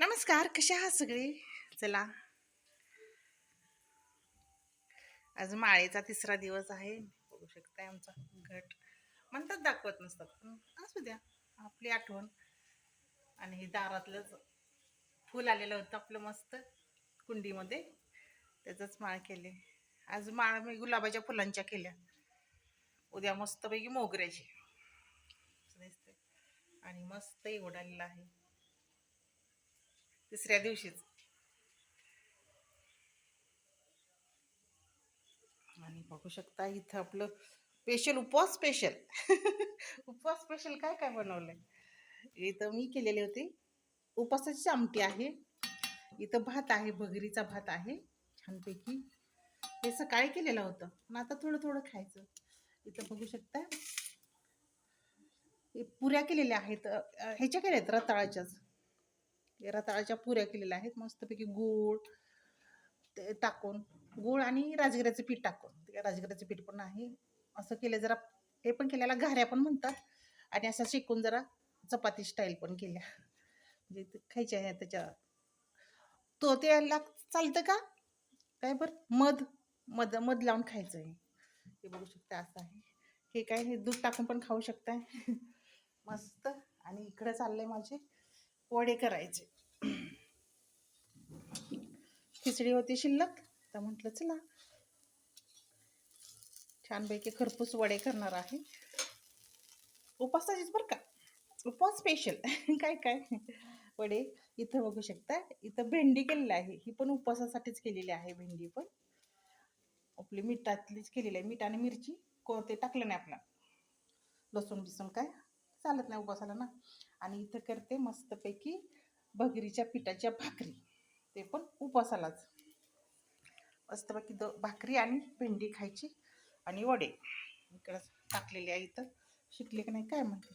नमस्कार कशा आहात सगळे? चला. आज माळेचा तिसरा दिवस आहे. बघू शकताय आमचा घट. म्हणतात दाखवत नसतात पण असू द्या. आपली आठवण. आणि हे दारातलंच फुल आलेलं होतं आपलं मस्त कुंडीमध्ये. त्याचंच माळ केले. आज माळ मी गुलाबाच्या फुलांच्या केल्या. उद्या मस्तपैकी मोगऱ्याची. आणि मस्त एवढालेला आहे. तिसऱ्या दिवशीच. आणि बघू शकता इथं आपलं स्पेशल उपवास स्पेशल उपवास स्पेशल काय काय बनवलंय? इथं मी केलेले होते. उपवासाची आमटी आहे. इथं भात आहे भगरीचा भात आहे छानपैकी. हे सकाळी केलेलं होतं मग आता थोडं थोडं खायचं. इथं बघू शकता. पुऱ्या केलेल्या आहेत. ह्याच्या केल्या आहेत रताळाच्याच रताळ्याच्या रताळाच्या पुऱ्या केलेल्या आहेत. मस्तपैकी गूळ ते टाकून गूळ आणि राजगिऱ्याचं पीठ टाकून. राजगिऱ्याचं पीठ पण आहे. असं केलं जरा हे पण केल्याला घाऱ्या पण म्हणतात. आणि असं शिकून जरा चपाती स्टाईल पण केल्या. म्हणजे खायच्या आहे त्याच्या. तो ते लाग चालतं का? काय बरं? मध मध मध लावून खायचं आहे हे बघू शकता असं आहे. हे काय हे दूध टाकून पण खाऊ शकताय. मस्त. आणि इकडे चाललंय माझे वडे करायचे. खिचडी होती शिल्लक तर म्हटलं चला. छानपैकी खरपूस वडे करणार आहे. उपासाचीच बरं का. उपवास स्पेशल काय काय? वडे इथं बघू शकता. इथं भेंडी केलेली आहे. ही पण उपवासासाठीच केलेली आहे भेंडी पण. आपली मिठातलीच केलेली आहे. मीठ आणि मिरची कोणते टाकलं नाही आपला लसूण बिसून काय? चालत नाही उपवासाला ना. आणि इथं करते मस्तपैकी भगरीच्या पिठाच्या भाकरी. ते पण उपवासालाच मस्तपैकी द भाकरी आणि भेंडी खायची आणि वडे. इकडं टाकलेले आहे इथं. शिकले की नाही काय म्हणते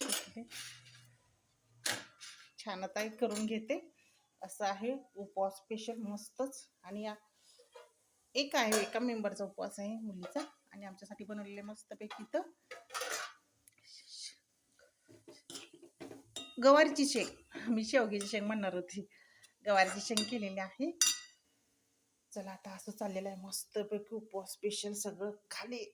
शिकले. छान आता करून घेते. असं आहे उपवास स्पेशल मस्तच. आणि या एक आहे एका मेंबरचा उपवास आहे मुलीचा. आणि आमच्यासाठी बनवलेले मस्तपैकी इथं. गवारीची शेंग. मी शेवग्याची शेंग म्हणणार होती. गवारीची शेंग केलेली आहे. चला आता असं चाललेलं आहे. मस्तपैकी उपवास स्पेशल सगळं खाली.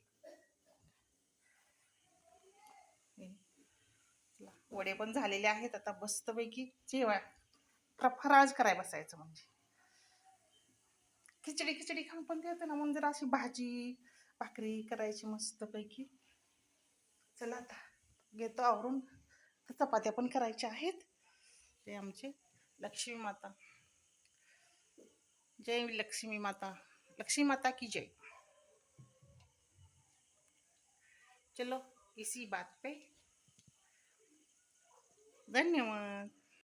चला, वडे पण झालेले आहेत. आता मस्तपैकी जेवा फ- कराय बसायचं म्हणजे. खिचडी खिचडी खाऊन पण ते होतं ना. मग जरा अशी भाजी भाकरी करायची मस्तपैकी. चला आता घेतो आवरून. चपात्या पण करायच्या आहेत. ते आमचे लक्ष्मी माता. जय लक्ष्मी माता. लक्ष्मी माता की जय. चलो इसी बात पे. धन्यवाद.